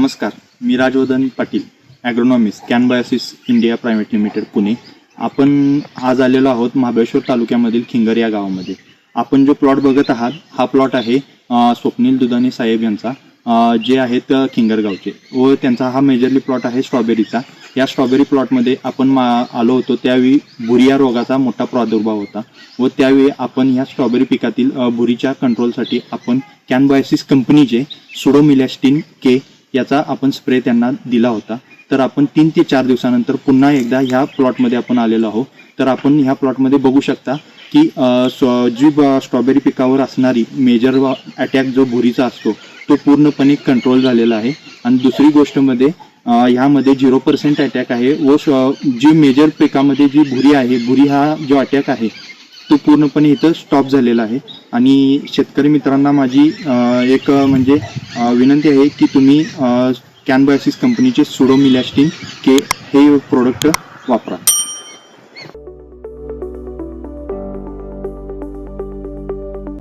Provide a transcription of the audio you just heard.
नमस्कार मी Rajvardhan Patil agronomist Canbiosis India private limited Pune. आपण आज आलेलो आहोत महाबळेश्वर तालुक्यामधील खिंगर या गावामध्ये. आपण जो प्लॉट बघत आहात हा प्लॉट आहे स्वप्नील दुधाने साहेब यांचा जे आहेत खिंगर गावचे. व त्यांचा हा मेजरली प्लॉट आहे स्ट्रॉबेरीचा या स्ट्रॉबेरी प्लॉटमध्ये आपण मा आलो होतो त्यावेळी भुरिया रोगाचा मोठा प्रादुर्भाव होता. व त्यावेळी आपण ह्या स्ट्रॉबेरी पिकातील भुरीच्या कंट्रोलसाठी आपण कॅनबायोसिस कंपनीचे सुडोमिलॅस्टिन के याचा आपण स्प्रे त्यांना दिला होता. तर आपण तीन ते चार दिवसानंतर पुन्हा एकदा ह्या प्लॉटमध्ये आपण आलेलो आहोत. तर आपण ह्या प्लॉटमध्ये बघू शकता की जी ब- स्ट्रॉबेरी पिकावर असणारी मेजर अटॅक जो भुरीचा असतो तो पूर्णपणे कंट्रोल झालेला आहे. आणि दुसरी गोष्टमध्ये ह्यामध्ये झिरो पर्सेंट अटॅक आहे. व जी मेजर पिकामध्ये जी भुरी आहे भुरी हा जो अटॅक आहे तो पूर्णपणे इथं स्टॉप झालेला आहे. आणि शेतकरी मित्रांना माझी एक म्हणजे विनंती आहे की तुम्ही कॅनबायोसिस कंपनीचे सुडोमिलॅस्टिन के हे प्रोडक्ट वापरा.